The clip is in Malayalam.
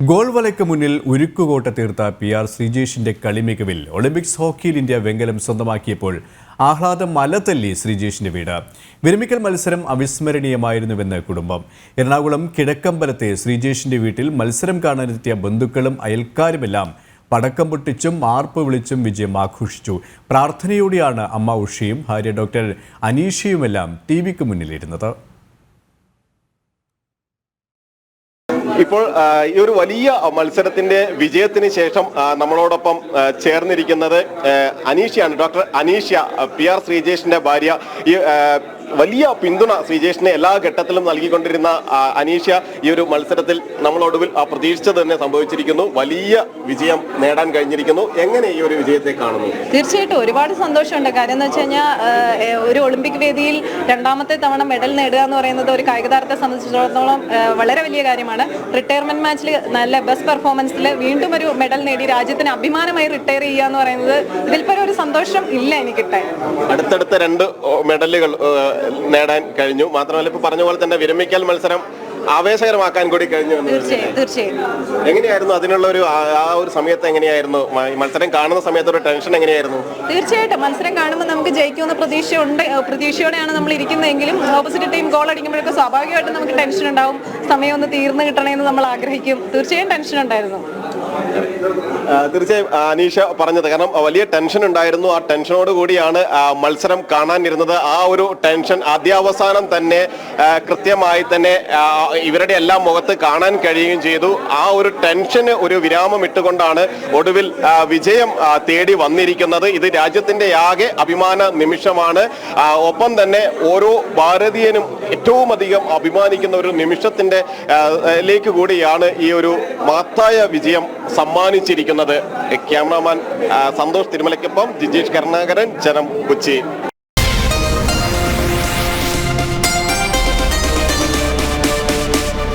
ഗോൾ വലയ്ക്ക് മുന്നിൽ ഉരുക്കുകോട്ട തീർത്ത പി ആർ ശ്രീജേഷിന്റെ കളിമികവിൽ ഒളിമ്പിക്സ് ഹോക്കിയിൽ ഇന്ത്യ വെങ്കലം സ്വന്തമാക്കിയപ്പോൾ ആഹ്ലാദം മലതല്ലി ശ്രീജേഷിന്റെ വീട്. വിരമിക്കൽ മത്സരം അവിസ്മരണീയമായിരുന്നുവെന്ന് കുടുംബം. എറണാകുളം കിഴക്കമ്പലത്തെ ശ്രീജേഷിന്റെ വീട്ടിൽ മത്സരം കാണാനെത്തിയ ബന്ധുക്കളും അയൽക്കാരുമെല്ലാം പടക്കം പൊട്ടിച്ചും ആർപ്പ് വിളിച്ചും വിജയം ആഘോഷിച്ചു. പ്രാർത്ഥനയോടെയാണ് അമ്മ ഉഷയും ഭാര്യ ഡോക്ടർ അനീഷയുമെല്ലാം ടി വിക്ക് മുന്നിലിരുന്നത്. ഇപ്പോൾ ഈ ഒരു വലിയ മത്സരത്തിന്റെ വിജയത്തിന് ശേഷം നമ്മളോടൊപ്പം ചേർന്നിരിക്കുന്നത് അനീഷയാണ്. ഡോക്ടർ അനീഷ പി ആർ ശ്രീജേഷിന്റെ ഭാര്യ. ഈ വലിയ പിന്തുണ ശ്രീജേഷിന് എല്ലാ ഘട്ടത്തിലും നൽകിക്കൊണ്ടിരുന്ന അനീഷ ഈ ഒരു മത്സരത്തിൽ നമ്മളൊടുവിൽ പ്രതീക്ഷിച്ചത് തന്നെ സംഭവിച്ചിരിക്കുന്നു. വലിയ വിജയം നേടാൻ കഴിഞ്ഞിരിക്കുന്നു. എങ്ങനെ ഈ ഒരു വിജയത്തെ കാണുന്നു? തീർച്ചയായിട്ടും ഒരുപാട് സന്തോഷമുണ്ട്. കാര്യം എന്ന് വെച്ച് കഴിഞ്ഞാൽ ഒരു ഒളിമ്പിക് വേദിയിൽ രണ്ടാമത്തെ തവണ മെഡൽ നേടുക എന്ന് പറയുന്നത് ഒരു കായിക താരത്തെ സംബന്ധിച്ചിടത്തോളം വളരെ വലിയ കാര്യമാണ്. റിട്ടയർമെന്റ് മാച്ചിൽ നല്ല ബെസ്റ്റ് പെർഫോമൻസിൽ വീണ്ടും ഒരു മെഡൽ നേടി രാജ്യത്തിന് അഭിമാനമായി റിട്ടയർ ചെയ്യുക എന്ന് പറയുന്നത് ഇതിൽ പരം ഒരു സന്തോഷം ഇല്ല എനിക്കിട്ടെ. അടുത്തടുത്ത രണ്ട് മെഡലുകൾ നേടാൻ കഴിഞ്ഞു. മാത്രമല്ല ഇപ്പൊ പറഞ്ഞ പോലെ തന്നെ വിരമിക്കൽ മത്സരം ആവേശകരമാക്കാൻ കൂടി കഴിഞ്ഞു തീർച്ചയായും തീർച്ചയായും. എങ്ങനെയായിരുന്നു അതിനുള്ള ഒരു ആ- ഒരു സമയത്ത് എങ്ങനെയായിരുന്നു? മത്സരം കാണുന്ന സമയത്ത് ഒരു ടെൻഷൻ എങ്ങനെയായിരുന്നു? തീർച്ചയായിട്ടും. മത്സരം കാണുമ്പോൾ നമുക്ക് ജയിക്കുമെന്ന പ്രതീക്ഷയുണ്ട്. ഉണ്ട് പ്രതീക്ഷയോടെയാണ് നമ്മൾ ഇരിക്കുന്നതെങ്കിലും ഓപ്പോസിറ്റ് ടീം ഗോൾ അടിക്കുമ്പോഴൊക്കെ സ്വാഭാവികമായിട്ടും നമുക്ക് ടെൻഷൻ ഉണ്ടാവും. സമയം ഒന്ന് തീർന്നു കിട്ടണമെന്ന് നമ്മൾ ആഗ്രഹിക്കും. തീർച്ചയായും ടെൻഷൻ ഉണ്ടായിരുന്നു. തീർച്ചയായും അനീഷ പറഞ്ഞത് കാരണം വലിയ ടെൻഷൻ ഉണ്ടായിരുന്നു. ആ ടെൻഷനോട് കൂടിയാണ് മത്സരം കാണാനിരുന്നത്. ആ ഒരു ടെൻഷൻ ആദ്യാവസാനം തന്നെ കൃത്യമായി തന്നെ ഇവരുടെ എല്ലാം മുഖത്ത് കാണാൻ കഴിയുകയും ചെയ്തു. ആ ഒരു ടെൻഷന് ഒരു വിരാമം ഇട്ടുകൊണ്ടാണ് ഒടുവിൽ വിജയം തേടി വന്നിരിക്കുന്നത്. ഇത് രാജ്യത്തിന്റെ ആകെ അഭിമാന നിമിഷമാണ്. ഒപ്പം തന്നെ ഓരോ ഭാരതീയനും ഏറ്റവും അധികം അഭിമാനിക്കുന്ന ഒരു നിമിഷത്തിന്റെ ലേക്ക് കൂടിയാണ് ഈ ഒരു മഹത്തായ വിജയം സമ്മാനിച്ചിരിക്കുന്നത്. ക്യാമറാമാൻ സന്തോഷ് തിരുമലയ്ക്കൊപ്പം ജിജീഷ് കരുണാകരൻ ജനം കൊച്ചി.